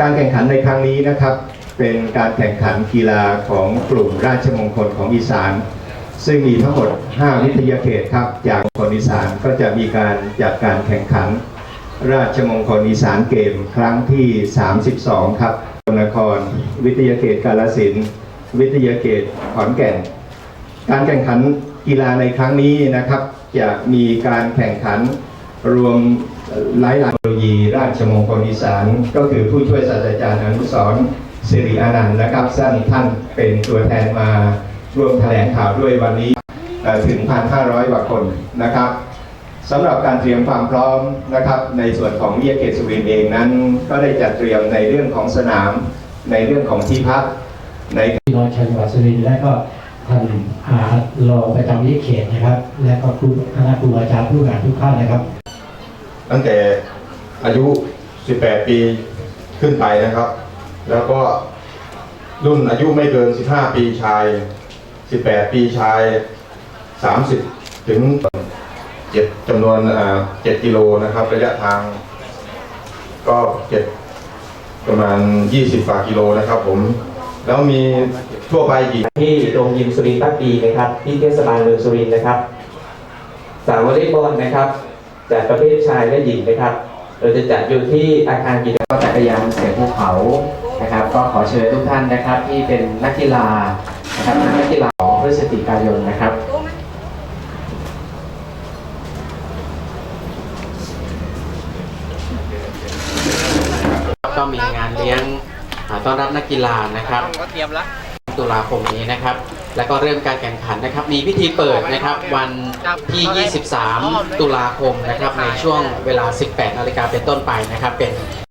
การแข่งขันในครั้งนี้นะครับ เป็นการแข่งขันกีฬาของกลุ่มราชมงคลของอีสาน ซึ่งมีทั้งหมด 5 วิทยาเขตครับ จากคนอีสานก็จะมีการจัดการแข่งขัน ราชมงคลอีสานเกมครั้งที่ 32 ครับนคร วิทยาเขตกาลสินวิทยาเขตขอนแก่น การแข่งขันกีฬาในครั้งนี้นะครับ จะมีการแข่งขันรวม หลายหลายเทคโนโลยีราชมงคลอีสานก็คือผู้ช่วยศาสตราจารย์อนุสรสิริอนันต์นะครับซึ่งท่านเป็นตัวแทนมาร่วมแถลงข่าวด้วยวันนี้ถึง 1,500กว่าคนนะครับสำหรับการเตรียมความพร้อมนะครับในส่วนของวิทยาเขตสุรินเองนั้น ก็ได้จัดเตรียมในเรื่องของสนามในเรื่องของที่พักในพี่น้องชาวจังหวัดสุรินทร์และก็ท่านอารองประจำวิเขตนะครับ และก็ครูคณะครูอาจารย์ผู้งานทุกท่านนะครับ ตั้งแต่อายุ 18 ปีขึ้นไปนะครับ แล้วก็รุ่นอายุไม่เกิน 15 ปีชาย 18 ปีชาย 30 ถึงเจ็ดจำนวน 7 กิโลนะครับ ระยะทาง ก็เจ็ดประมาณ 20กว่ากิโลนะครับผม แล้วมีทั่วไปอีกที่โรงยิมสุรินทร์พักดีนะครับ ที่เทศบาลเมืองสุรินทร์นะครับ สาววอลเลย์บอลนะครับ จากประเภทชายและหญิงนะครับ เราจะจัดอยู่ที่อาคารกีฬาก็จักรยานเสือภูเขานะครับ ก็ขอเชิญทุกท่านนะครับที่เป็นนักกีฬานะครับนักกีฬาของพฤศจิกายนนะครับก็มีงานเลี้ยงอ่าต้อนรับนักกีฬานะครับตุลาคมนี้นะครับ แล้วก็เริ่มการแข่งขันนะครับ มีพิธีเปิดนะครับวัน ที่ 23 ตุลาคมนะครับในช่วงเวลา 18 นาฬิกาเป็นต้นไปนะครับเป็น